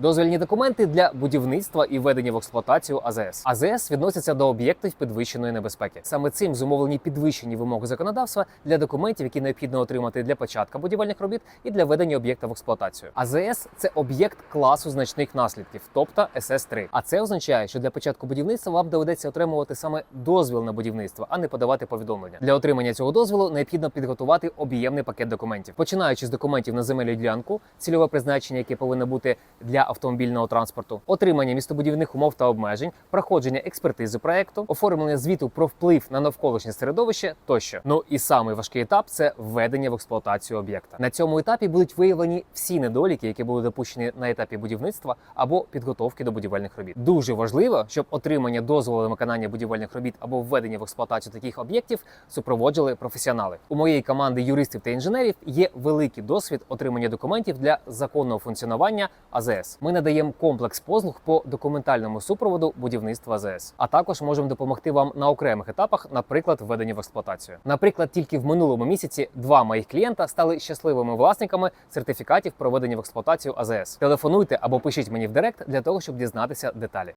Дозвільні документи для будівництва і введення в експлуатацію АЗС. АЗС відносяться до об'єктів підвищеної небезпеки. Саме цим зумовлені підвищені вимоги законодавства для документів, які необхідно отримати для початку будівельних робіт і для введення об'єкта в експлуатацію. АЗС це об'єкт класу значних наслідків, тобто СС-3. А це означає, що для початку будівництва вам доведеться отримувати саме дозвіл на будівництво, а не подавати повідомлення. Для отримання цього дозволу необхідно підготувати об'ємний пакет документів, починаючи з документів на земельну ділянку, цільове призначення, яке повинно бути для автомобільного транспорту, отримання містобудівних умов та обмежень, проходження експертизи проекту, оформлення звіту про вплив на навколишнє середовище тощо. Ну і самий важкий етап це введення в експлуатацію об'єкта. На цьому етапі будуть виявлені всі недоліки, які були допущені на етапі будівництва або підготовки до будівельних робіт. Дуже важливо, щоб отримання дозволу на виконання будівельних робіт або введення в експлуатацію таких об'єктів супроводжували професіонали. У моєї команди юристів та інженерів є великий досвід отримання документів для законного функціонування АЗС. Ми надаємо комплекс послуг по документальному супроводу будівництва АЗС, а також можемо допомогти вам на окремих етапах, наприклад, введення в експлуатацію. Наприклад, тільки в минулому місяці два моїх клієнта стали щасливими власниками сертифікатів проведення в експлуатацію АЗС. Телефонуйте або пишіть мені в директ для того, щоб дізнатися деталі.